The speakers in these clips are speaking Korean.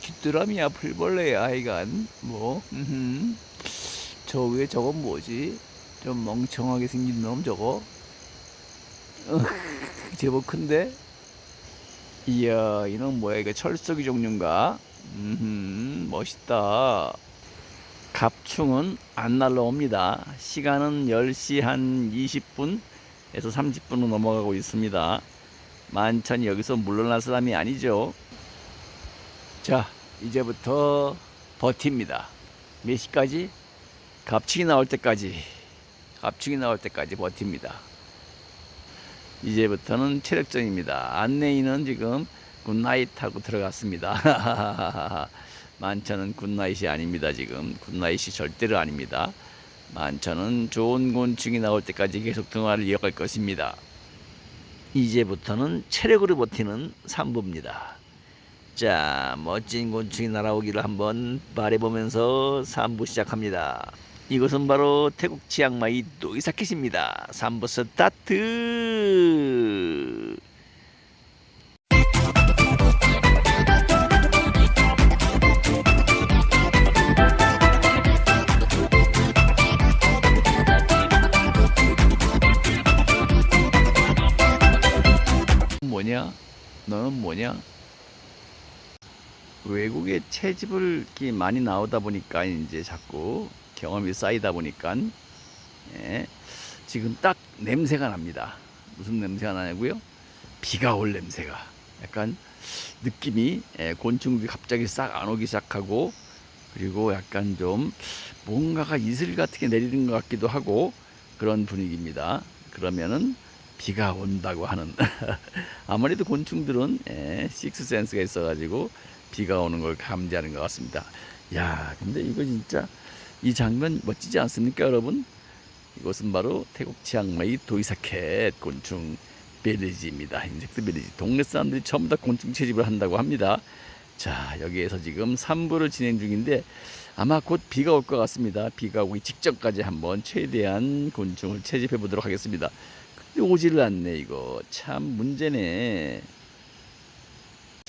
귀뚜라미야 풀벌레야 하여간. 뭐. 저 위에 저건 뭐지? 좀 멍청하게 생긴 놈 저거. 어, 제법 큰데? 이야 이놈 뭐야 이거 철석이 종류인가? 음 멋있다. 갑충은 안 날라옵니다. 시간은 10시 한 20분에서 30분으로 넘어가고 있습니다. 만천이 여기서 물러날 사람이 아니죠 자 이제부터 버팁니다 몇 시까지 갑충이 나올 때까지 갑충이 나올 때까지 버팁니다 이제부터는 체력전입니다. 안내인은 지금 굿나잇 하고 들어갔습니다. 만천은 굿나잇이 아닙니다. 지금 굿나잇이 절대로 아닙니다. 만천은 좋은 곤충이 나올 때까지 계속 등화를 이어갈 것입니다. 이제부터는 체력으로 버티는 3부입니다. 자, 멋진 곤충이 날아오기를 한번 바래보면서 3부 시작합니다. 이것은 바로 태국 치앙마이 노이사켓입니다. 3부 스타트! 뭐냐? 너는 뭐냐? 외국에 채집을 이렇게 많이 나오다 보니까 이제 자꾸 경험이 쌓이다 보니까 예, 지금 딱 냄새가 납니다. 무슨 냄새가 나냐고요? 비가 올 냄새가 약간 느낌이 예, 곤충들이 갑자기 싹 안 오기 시작하고 그리고 약간 좀 뭔가가 이슬 같은 게 내리는 것 같기도 하고 그런 분위기입니다. 그러면은 비가 온다고 하는 아무래도 곤충들은 예, 식스 센스가 있어가지고 비가 오는 걸 감지하는 것 같습니다. 야, 근데 이거 진짜 이 장면 멋지지 않습니까, 여러분? 이곳은 바로 태국 치앙마이 도이사켓 곤충 베리지입니다. 인sek트 베리지. 동네 사람들이 전부 다 곤충 채집을 한다고 합니다. 자, 여기에서 지금 3부를 진행 중인데 아마 곧 비가 올 것 같습니다. 비가 오기 직전까지 한번 최대한 곤충을 채집해 보도록 하겠습니다. 근데 오지를 않네, 이거. 참 문제네.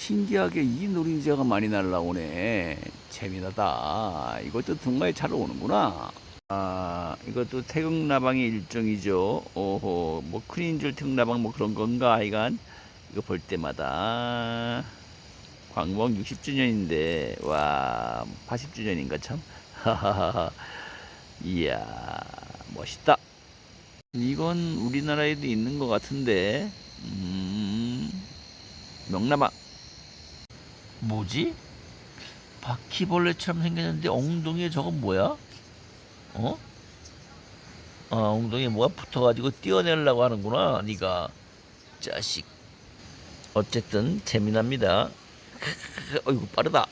신기하게 이 노린재가 많이 날라오네. 재미나다. 이것도 등가에 잘 오는구나. 아, 이것도 태극 나방의 일종이죠. 오호, 뭐 큰인 줄 태극 나방 뭐 그런 건가, 하여간. 이거 볼 때마다. 광복 60주년인데, 와, 80주년인가 참. 하하하. 이야, 멋있다. 이건 우리나라에도 있는 것 같은데, 음, 명나방. 뭐지? 바퀴벌레처럼 생겼는데 엉덩이에 저건 뭐야? 어? 아 엉덩이에 뭐가 붙어가지고 띄어내려고 하는구나 네가 자식 어쨌든 재미납니다 어이구 빠르다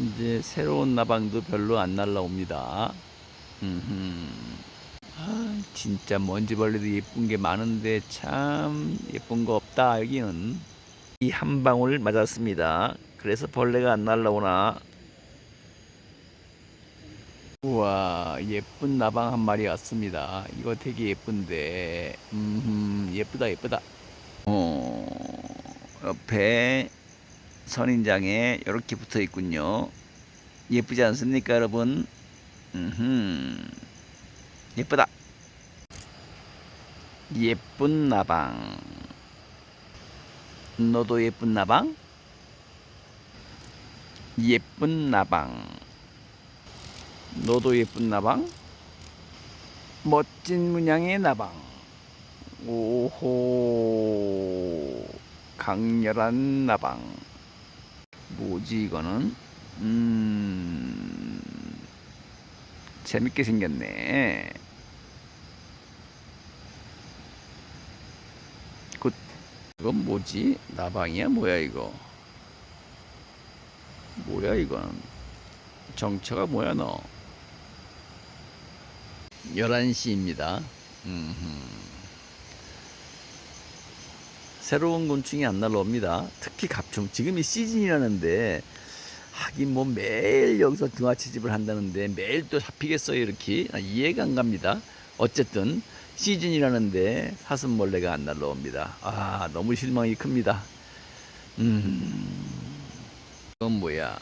이제 새로운 나방도 별로 안 날라옵니다. 아, 진짜 먼지벌레도 예쁜 게 많은데 참 예쁜 거 없다 여기는 이 한 방울 맞았습니다 그래서 벌레가 안 날라오나? 우와 예쁜 나방 한 마리 왔습니다. 이거 되게 예쁜데. 음 예쁘다 예쁘다. 어 옆에 선인장에 이렇게 붙어 있군요. 예쁘지 않습니까 여러분? 음 예쁘다. 예쁜 나방. 너도 예쁜 나방 예쁜 나방. 너도 예쁜 나방? 멋진 문양의 나방. 오호 강렬한 나방. 뭐지 이거는? 음 재밌게 생겼네. 굿. 이건 뭐지? 나방이야? 뭐야 이거 뭐야 이건. 정처가 뭐야 너? 11시입니다. 새로운 곤충이 안 날라옵니다. 특히 갑충 지금이 시즌이라는데 하긴 뭐 매일 여기서 등화채집을 한다는데 매일 또 잡히겠어요 이렇게? 아, 이해가 안 갑니다. 어쨌든 시즌이라는데 사슴벌레가 안 날라옵니다. 아 너무 실망이 큽니다. 음 이건 뭐야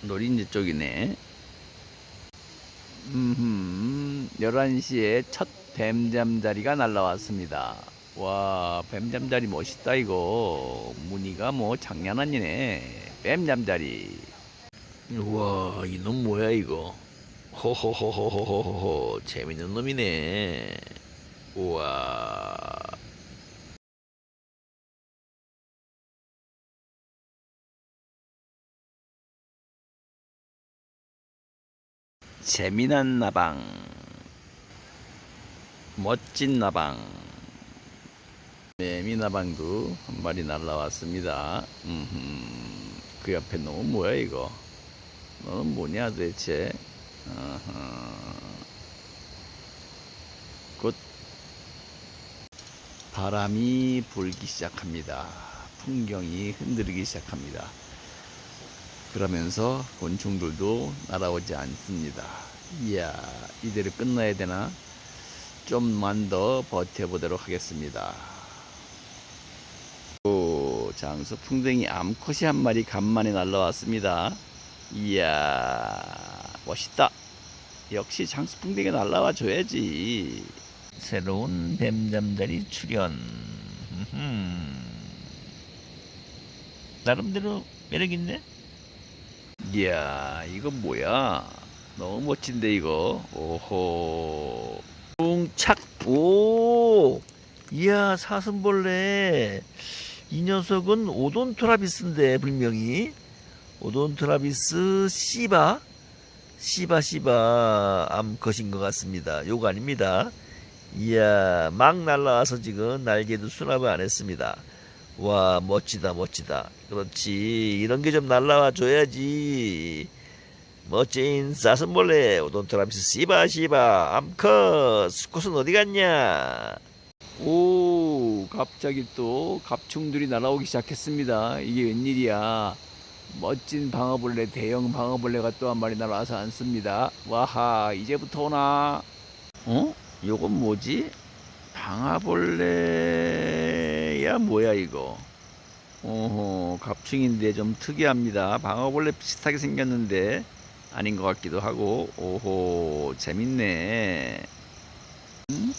노린지 쪽이네. 음, 11시에 첫 뱀잠자리가 날라왔습니다. 와, 뱀잠자리 멋있다, 이거. 무늬가 뭐 장난 아니네. 뱀잠자리. 우와, 이놈 뭐야, 이거. 호호호호호호호, 재밌는 놈이네. 우와. 재미난 나방 멋진 나방. 매미 나방도 한 마리 날라왔습니다. 음흠. 그 옆에 놈은 뭐야 이거? 너는 뭐냐 도대체. 곧 바람이 불기 시작합니다. 풍경이 흔들리기 시작합니다 그러면서 곤충들도 날아오지 않습니다. 이야, 이대로 끝나야 되나? 좀만 더 버텨보도록 하겠습니다. 오, 장수 풍뎅이 암컷이 한 마리 간만에 날라왔습니다. 이야, 멋있다. 역시 장수 풍뎅이 날라와 줘야지. 새로운 뱀잠자리. 흠흠. 나름대로 매력 있네. 이야 이거 뭐야? 너무 멋진데 이거? 오호. 웅착. 오! 이야 사슴벌레. 이 녀석은 오돈토라비스인데 불명이 오돈토라비스 시바? 시바 시바. 암컷인 것 같습니다. 요거 아닙니다. 이야 막 날라와서 지금 날개도 수납을 안 했습니다 와 멋지다 멋지다. 그렇지. 이런 게 좀 날라와 줘야지. 멋진 사슴벌레 오돈토라비스 씨바 씨바 암컷 수컷은 어디 갔냐? 오 갑자기 또 갑충들이 날아오기 시작했습니다. 이게 웬일이야? 멋진 방어벌레 대형 방어벌레가 또 한 마리 날아와서 앉습니다. 와하 이제부터 오나? 어? 요건 뭐지? 방아벌레 야 뭐야 이거. 오호 갑충인데 좀 특이합니다. 방어벌레 비슷하게 생겼는데 아닌 것 같기도 하고. 오호 재밌네. 음?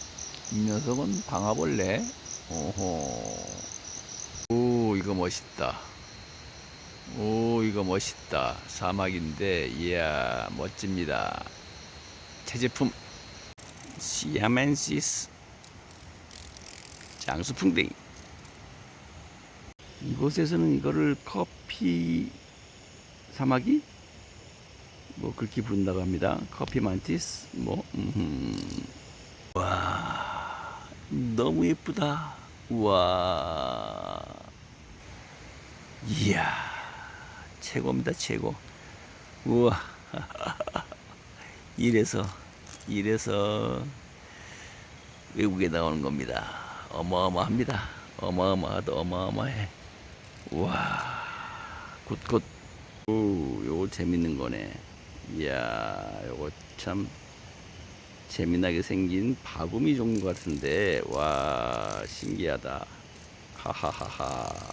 이 녀석은 방아벌레? 오호. 오 이거 멋있다. 오 이거 멋있다. 사막인데 이야 멋집니다. 새 제품. 시아멘시스. 장수풍뎅이 이곳에서는 이거를 커피 사마귀? 뭐 그렇게 부른다고 합니다. 커피 만티스? 뭐 음흠. 와 너무 예쁘다. 우와. 이야 최고입니다 최고. 우와. 이래서 이래서 외국에 나오는 겁니다. 어마어마합니다. 어마어마하다 어마어마해. 우와 굿굿. 오 요거 재밌는 거네. 이야 요거 참 재미나게 생긴 바구미 종류 같은데 와 신기하다. 하하하하.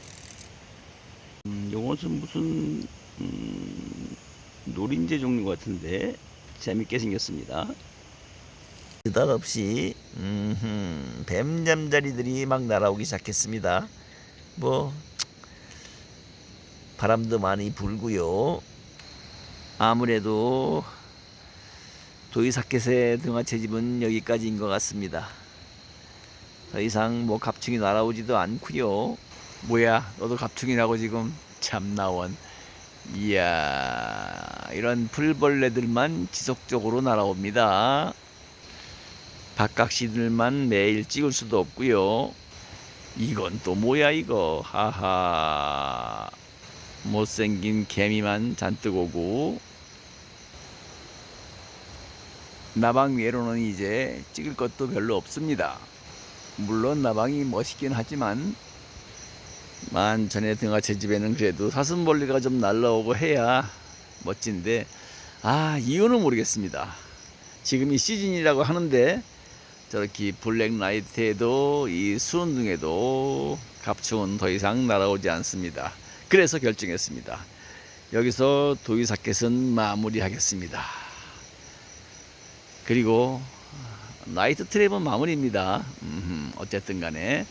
음, 요것은 무슨 음, 노린재 종류 같은데 재밌게 생겼습니다. 느닷없이 뱀잠자리들이 막 날아오기 시작했습니다. 뭐 바람도 많이 불고요. 아무래도 도이사켓의 등하체 집은 여기까지인 것 같습니다. 더 이상 뭐 갑충이 날아오지도 않고요. 뭐야, 너도 갑충이라고 지금 참나원. 이야, 이런 풀벌레들만 지속적으로 날아옵니다. 박각시들만 매일 찍을 수도 없고요. 이건 또 뭐야 이거 하하 못생긴 개미만 잔뜩 오고 나방 외로는 이제 찍을 것도 별로 없습니다. 물론 나방이 멋있긴 하지만 만 전에 등하체 집에는 그래도 사슴벌레가 좀 날라오고 해야 멋진데 아 이유는 모르겠습니다. 지금이 시즌이라고 하는데 저렇게 블랙라이트에도 이 수온등에도 갑충은 더 이상 날아오지 않습니다. 그래서 결정했습니다. 여기서 도이사켓은 마무리하겠습니다. 그리고 나이트 트랩은 마무리입니다. 어쨌든 간에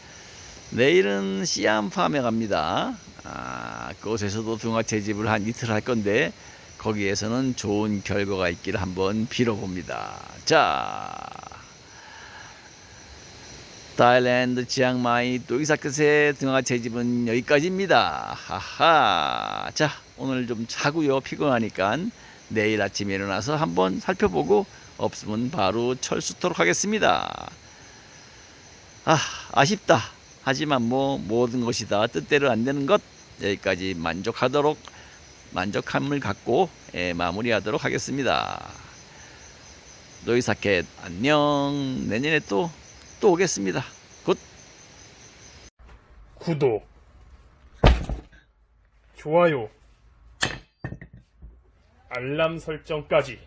내일은 시암팜에 갑니다. 아, 그곳에서도 등화 채집을 한 이틀 할 건데 거기에서는 좋은 결과가 있기를 한번 빌어봅니다. 자, 타일랜드 치앙마이 도이사켓의 등화 채집은 여기까지입니다. 하하. 자, 오늘 좀 자고요. 피곤하니까 내일 아침에 일어나서 한번 살펴보고 없으면 바로 철수토록 하겠습니다. 아, 아쉽다. 하지만 뭐 모든 것이 다 뜻대로 안 되는 것 여기까지 만족하도록 만족함을 갖고 예, 마무리하도록 하겠습니다. 노이사켓 안녕. 내년에 또 또 오겠습니다. 굿. 구독, 좋아요, 알람 설정까지